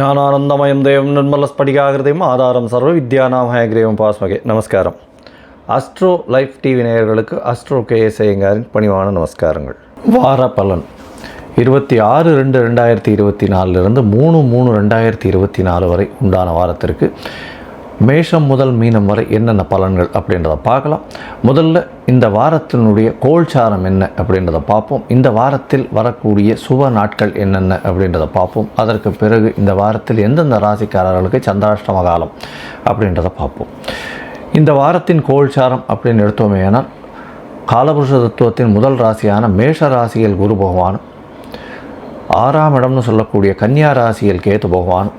ജ്ഞാനാനന്ദമയം ദേവം ஆதாரம் சர்வ സർവ്വ വിദ്യാനാമയഗ്രേവം பாஸ்மகே. நமஸ்காரம். அஸ்ட்ரோ லைஃப் டிவி நேயர்களுக்கு அஸ்ட்ரோ கேஎஸ் ஐயங்காரின் பணிவான நமஸ்காரங்கள். வார பலன். இருபத்தி ஆறு ரெண்டு ரெண்டாயிரத்தி இருபத்தி நாலுலேருந்து மூணு மூணு ரெண்டாயிரத்தி இருபத்தி நாலு வரை உண்டான வாரத்திற்கு மேஷம் முதல் மீனம் வரை என்னென்ன பலன்கள் அப்படின்றத பார்க்கலாம். முதல்ல இந்த வாரத்தினுடைய கோல்சாரம் என்ன அப்படின்றத பார்ப்போம். இந்த வாரத்தில் வரக்கூடிய சுப நாட்கள் என்னென்ன அப்படின்றத பார்ப்போம். அதற்கு பிறகு இந்த வாரத்தில் எந்தெந்த ராசிக்காரர்களுக்கு சந்திராஷ்டம காலம் அப்படின்றத பார்ப்போம். இந்த வாரத்தின் கோல்சாரம் அப்படின்னு எடுத்தோமே ஆனால் காலபுருஷ தத்துவத்தின் முதல் ராசியான மேஷ ராசியில் குரு பகவானும் ஆறாம் இடம்னு சொல்லக்கூடிய கன்னியா ராசியில் கேத்து பகவானும்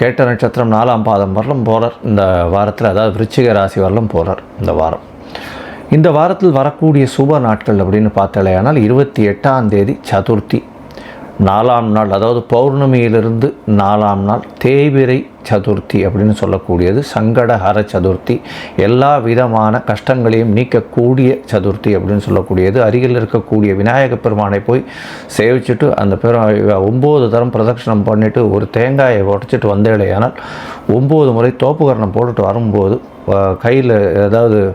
கேட்ட நட்சத்திரம் நாலாம் பாதம் வரலும் போகிறார் இந்த வாரத்தில் அதாவது விருச்சிக ராசி வரலும் போகிறார் இந்த வாரம். இந்த வாரத்தில் வரக்கூடிய சுப நாட்கள் அப்படின்னு பார்த்தாலேயானால் இருபத்தி எட்டாம் தேதி சதுர்த்தி. நாலாம் நாள் அதாவது பௌர்ணமியிலிருந்து நாலாம் நாள் தேவிரை சதுர்த்தி அப்படின்னு சொல்லக்கூடியது சங்கடஹர சதுர்த்தி. எல்லா விதமான கஷ்டங்களையும் நீக்கக்கூடிய சதுர்த்தி அப்படின்னு சொல்லக்கூடியது. அருகில் இருக்கக்கூடிய விநாயக பெருமானை போய் சேவிச்சுட்டு அந்த பெரு ஒம்பது தரம் பிரதட்சணம் பண்ணிவிட்டு ஒரு தேங்காயை உடச்சிட்டு வந்தேடையானால் ஒம்பது முறை தோப்புகரணம் போட்டுட்டு வரும்போது கையில் ஏதாவது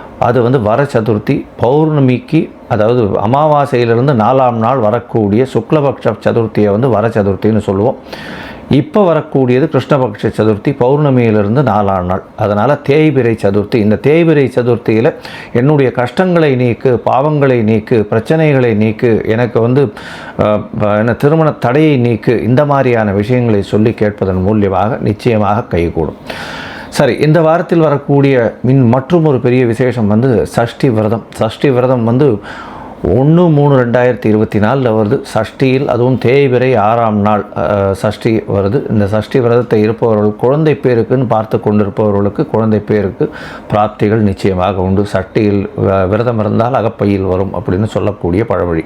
அது வந்து வர சதுர்த்தி பௌர்ணமிக்கு அதாவது அமாவாசையிலிருந்து நாலாம் நாள் வரக்கூடிய சுக்லபக்ஷ சதுர்த்தியை வந்து வர சதுர்த்தின்னு சொல்லுவோம். இப்போ வரக்கூடியது கிருஷ்ணபக்ஷ சதுர்த்தி பௌர்ணமியிலிருந்து நாலாம் நாள். அதனால் தேய்பிரை சதுர்த்தி. இந்த தேய்பிரை சதுர்த்தியில் என்னுடைய கஷ்டங்களை நீக்கு பாவங்களை நீக்கு பிரச்சனைகளை நீக்கு எனக்கு வந்து என்ன திருமண தடையை நீக்கு இந்த மாதிரியான விஷயங்களை சொல்லி கேட்பதன் மூலியமாக நிச்சயமாக கைகூடும். சரி இந்த வாரத்தில் வரக்கூடிய மின் மற்றும் ஒரு பெரிய விசேஷம் வந்து சஷ்டி விரதம். சஷ்டி விரதம் வந்து ஒன்று மூணு ரெண்டாயிரத்தி இருபத்தி நாலில் வருது. சஷ்டியில் அதுவும் தேய்பிறை ஆறாம் நாள் சஷ்டி வருது. இந்த சஷ்டி விரதத்தை இருப்பவர்கள் குழந்தை பேருக்குன்னு பார்த்து கொண்டிருப்பவர்களுக்கு குழந்தை பேருக்கு பிராப்திகள் நிச்சயமாக உண்டு. சஷ்டியில் விரதம் இருந்தால் அகப்பையில் வரும் அப்படின்னு சொல்லக்கூடிய பழமொழி.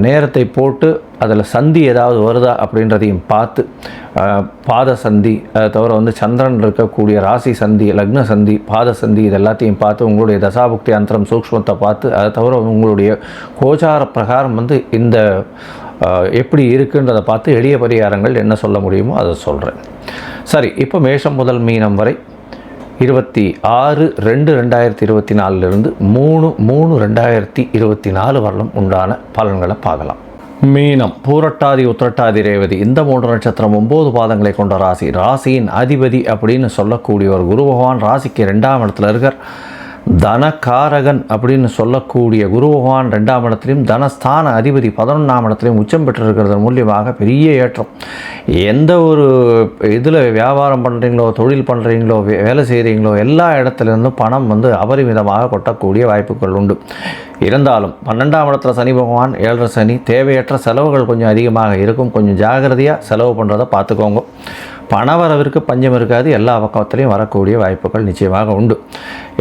நேரத்தை போட்டு அதில் சந்தி ஏதாவது வருதா அப்படின்றதையும் பார்த்து பாத சந்தி அதை தவிர வந்து சந்திரன் இருக்கக்கூடிய ராசி சந்தி லக்ன சந்தி பாத சந்தி இது எல்லாத்தையும் பார்த்து உங்களுடைய தசாபுக்தி அந்தரம் சூக்ஷ்மத்தை பார்த்து அதை தவிர உங்களுடைய கோச்சார பிரகாரம் வந்து இந்த எப்படி இருக்குன்றதை பார்த்து எளிய பரிகாரங்கள் என்ன சொல்ல முடியுமோ அதை சொல்கிறேன் சரி இப்போ மேஷம் முதல் மீனம் வரை இருபத்தி ஆறு ரெண்டு ரெண்டாயிரத்தி இருபத்தி நாலுலேருந்து மூணு மூணு ரெண்டாயிரத்தி இருபத்தி நாலு வரலும் உண்டான பலன்களை பார்க்கலாம். மீனம் பூரட்டாதி உத்திரட்டாதி ரேவதி இந்த மூன்று நட்சத்திரம் ஒம்பது பாதங்களை கொண்ட ராசி. ராசியின் அதிபதி அப்படின்னு சொல்லக்கூடிய ஒரு குரு பகவான் ராசிக்கு ரெண்டாம் இடத்துல இருக்கார். தனகாரகன் அப்படின்னு சொல்லக்கூடிய குரு பகவான் ரெண்டாம் இடத்துலையும் தனஸ்தான அதிபதி பதினொன்றாம் இடத்துலையும் உச்சம் பெற்றிருக்கிறது மூலியமாக பெரிய ஏற்றம். எந்த ஒரு இதில் வியாபாரம் பண்ணுறீங்களோ தொழில் பண்ணுறீங்களோ வே- வேலை செய்கிறீங்களோ எல்லா இடத்துலேருந்தும் பணம் வந்து அபரிமிதமாக கொட்டக்கூடிய வாய்ப்புகள் உண்டு. இருந்தாலும் பன்னெண்டாம் இடத்துல சனி பகவான் ஏழரை சனி தேவையற்ற செலவுகள் கொஞ்சம் அதிகமாக இருக்கும். கொஞ்சம் ஜாகிரதையாக செலவு பண்ணுறதை பார்த்துக்கோங்க. பணவரவிற்கு பஞ்சம் இருக்காது. எல்லா பக்கத்துலேயும் வரக்கூடிய வாய்ப்புகள் நிச்சயமாக உண்டு.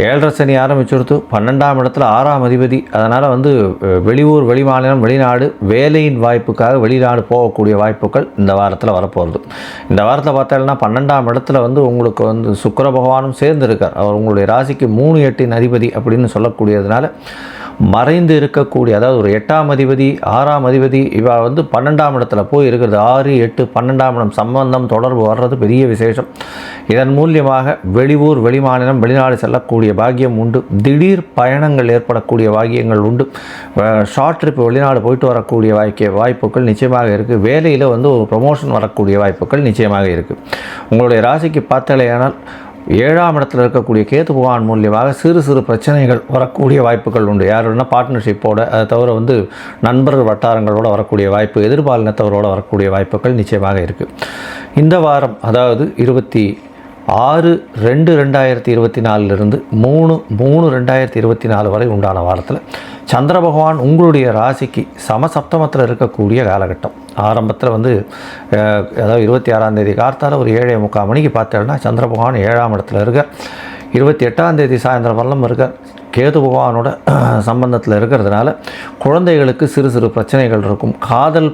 ஏழரை சனி ஆரம்பிச்சுடுத்து பன்னெண்டாம் இடத்துல ஆறாம் அதிபதி. அதனால் வந்து வெளியூர் வெளிமாநிலம் வெளிநாடு வேலையின் வாய்ப்புக்காக வெளிநாடு போகக்கூடிய வாய்ப்புகள் இந்த வாரத்தில் வரப்போகிறது இந்த வாரத்தில் பார்த்தீங்கன்னா பன்னெண்டாம் இடத்துல வந்து உங்களுக்கு வந்து சுக்கர பகவானும் சேர்ந்திருக்கார். அவர் உங்களுடைய ராசிக்கு மூணு எட்டின் அதிபதி அப்படின்னு சொல்லக்கூடியதுனால மறைந்து இருக்கக்கூடிய அதாவது ஒரு எட்டாம் அதிபதி ஆறாம் அதிபதி இவா வந்து பன்னெண்டாம் இடத்துல போய் இருக்கிறது. ஆறு எட்டு பன்னெண்டாம் இடம். சம்பந்தம் தொடர்பு வர்றது பெரிய விசேஷம். இதன் மூலியமாக வெளியூர் வெளிமாநிலம் வெளிநாடு செல்லக்கூடிய பாக்கியம் உண்டு. திடீர் பயணங்கள் ஏற்படக்கூடிய பாக்கியங்கள் உண்டு. ஷார்ட் ட்ரிப் வெளிநாடு போயிட்டு வரக்கூடிய வாய்க்க வாய்ப்புகள் நிச்சயமாக இருக்குது வேலையில் வந்து ஒரு ப்ரொமோஷன் வரக்கூடிய வாய்ப்புகள் நிச்சயமாக இருக்குது உங்களுடைய ராசிக்கு பார்த்தாலேயானால் ஏழாம் இடத்துல இருக்கக்கூடிய கேத்து பகவான் மூலியமாக சிறு சிறு பிரச்சனைகள் வரக்கூடிய வாய்ப்புகள் உண்டு. யாருன்னா பார்ட்னர்ஷிப்போட அதை தவிர வந்து நண்பர்கள் வட்டாரங்களோட வரக்கூடிய வாய்ப்பு எதிர்பாலினத்தவரோட வரக்கூடிய வாய்ப்புகள் நிச்சயமாக இருக்குது இந்த வாரம் அதாவது இருபத்தி ஆறு ரெண்டு ரெண்டாயிரத்தி இருபத்தி நாலுலேருந்து மூணு மூணு ரெண்டாயிரத்தி இருபத்தி நாலு வரை உண்டான வாரத்தில் சந்திர பகவான் உங்களுடைய ராசிக்கு சமசப்தமத்தில் இருக்கக்கூடிய காலகட்டம். ஆரம்பத்தில் வந்து ஏதாவது அதாவது இருபத்தி ஆறாம் தேதி கார்த்தால ஒரு ஏழே முக்கால் மணிக்கு பார்த்தேன்னா சந்திர பகவான் ஏழாம் இடத்துல இருக்கார் இருபத்தி எட்டாம் தேதி சாயந்தரம் வரலும் இருக்கார் கேது பகவானோட சம்பந்தத்தில் இருக்கிறதுனால குழந்தைகளுக்கு சிறு சிறு பிரச்சனைகள் இருக்கும். காதல்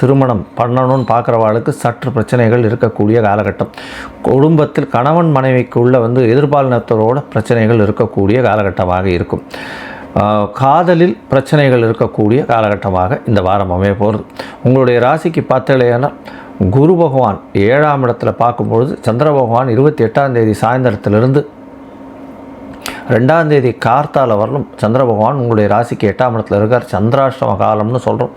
திருமணம் பண்ணணும்னு பார்க்குறவாளுக்கு சற்று பிரச்சனைகள் இருக்கக்கூடிய காலகட்டம். குடும்பத்தில் கணவன் மனைவிக்குள்ள வந்து எதிர்பாலினத்தரோட பிரச்சனைகள் இருக்கக்கூடிய காலகட்டமாக இருக்கும். காதலில் பிரச்சனைகள் இருக்கக்கூடிய காலகட்டமாக இந்த வாரம் அமைய போகிறது உங்களுடைய ராசிக்கு பார்த்தலையானால் குரு பகவான் ஏழாம் இடத்துல பார்க்கும்பொழுது சந்திர பகவான் இருபத்தி எட்டாம் தேதி சாயந்தரத்திலிருந்து ரெண்டாம் தேதி கார்த்தால வரலும் சந்திர பகவான் உங்களுடைய ராசிக்கு எட்டாம் இடத்துல இருக்கார். சந்திராஷ்டம காலம்னு சொல்கிறோம்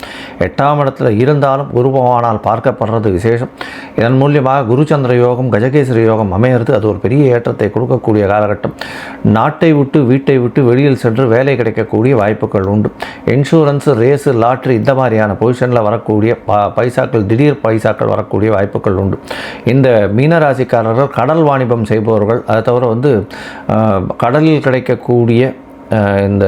எட்டாம் இடத்துல இருந்தாலும் குரு பகவானால் பார்க்கப்படுறது விசேஷம். இதன் மூலியமாக குரு சந்திர யோகம் கஜகேசரி யோகம் அமையிறது. அது ஒரு பெரிய ஏற்றத்தை கொடுக்கக்கூடிய காலகட்டம். நாட்டை விட்டு வீட்டை விட்டு வெளியில் சென்று வேலை கிடைக்கக்கூடிய வாய்ப்புகள் உண்டு. இன்சூரன்ஸ் ரேஸு லாட்ரி இந்த மாதிரியான பொசிஷனில் வரக்கூடிய ப பைசாக்கள் திடீர் பைசாக்கள் வரக்கூடிய வாய்ப்புகள் உண்டு. இந்த மீனராசிக்காரர்கள் கடல் வாணிபம் செய்பவர்கள். அதை தவிர வந்து கடலில் கிடைக்கக்கூடிய இந்த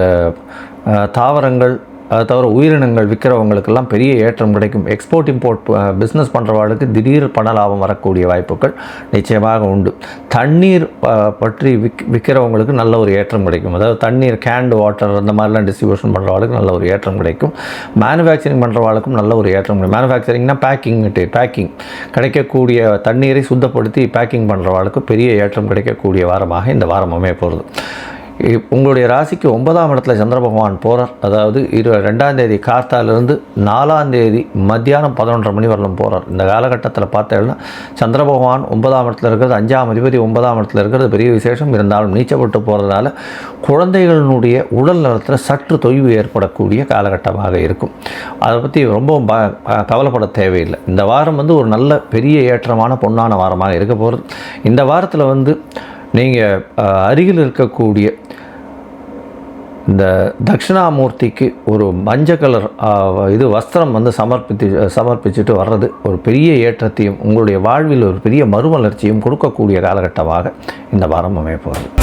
தாவரங்கள் அதை தவிர உயிரினங்கள் விற்கிறவங்களுக்கெல்லாம் பெரிய ஏற்றம் கிடைக்கும். எக்ஸ்போர்ட் இம்போர்ட் பிஸ்னஸ் பண்ணுறவாளுக்கு திடீர் பண லாபம் வரக்கூடிய வாய்ப்புகள் நிச்சயமாக உண்டு. தண்ணீர் ப- பற்றி விக் விற்கிறவங்களுக்கு நல்ல ஒரு ஏற்றம் கிடைக்கும். அதாவது தண்ணீர் கேண்டு வாட்டர் அந்த மாதிரிலாம் டிஸ்ட்ரிபியூஷன் பண்ணுறவாளுக்கு நல்ல ஒரு ஏற்றம் கிடைக்கும். மேனுஃபேக்சரிங் பண்ணுறவாளுக்கும் நல்ல ஒரு ஏற்றம் கிடைக்கும். மேனுஃபேக்சரிங்னா பேக்கிங் பேக்கிங் கிடைக்கக்கூடிய தண்ணீரை சுத்தப்படுத்தி பேக்கிங் பண்ணுறவாளுக்கு பெரிய ஏற்றம் கிடைக்கக்கூடிய வாரமாக இந்த வாரம் அமைய போகிறது உங்களுடைய ராசிக்கு ஒன்பதாம் இடத்துல சந்திர பகவான் போகிறார் அதாவது இரு ரெண்டாம் தேதி கார்த்தாலிருந்து நாலாம் தேதி மத்தியானம் பதினொன்றரை மணி வரலும் போகிறார் இந்த காலகட்டத்தில் பார்த்தீங்கன்னா சந்திர பகவான் ஒன்பதாம் இடத்துல இருக்கிறது அஞ்சாம் அதிபதி ஒன்பதாம் இடத்துல இருக்கிறது பெரிய விசேஷம். இருந்தாலும் நீச்சப்பட்டு போகிறதுனால குழந்தைகளினுடைய உடல் நலத்தில் சற்று தொய்வு ஏற்படக்கூடிய காலகட்டமாக இருக்கும். அதை பற்றி ரொம்ப ப கவலைப்பட தேவையில்லை. இந்த வாரம் வந்து ஒரு நல்ல பெரிய ஏற்றமான பொன்னான வாரமாக இருக்க போகிறது இந்த வாரத்தில் வந்து நீங்கள் அருகில் இருக்கக்கூடிய இந்த தட்சிணாமூர்த்திக்கு ஒரு மஞ்சள் கலர் இது வஸ்திரம் வந்து சமர்ப்பித்து சமர்ப்பிச்சுட்டு வர்றது ஒரு பெரிய ஏற்றத்தையும் உங்களுடைய வாழ்வில் ஒரு பெரிய மறுமலர்ச்சியும் கொடுக்கக்கூடிய காலகட்டமாக இந்த வாரம் அமையப்போகுது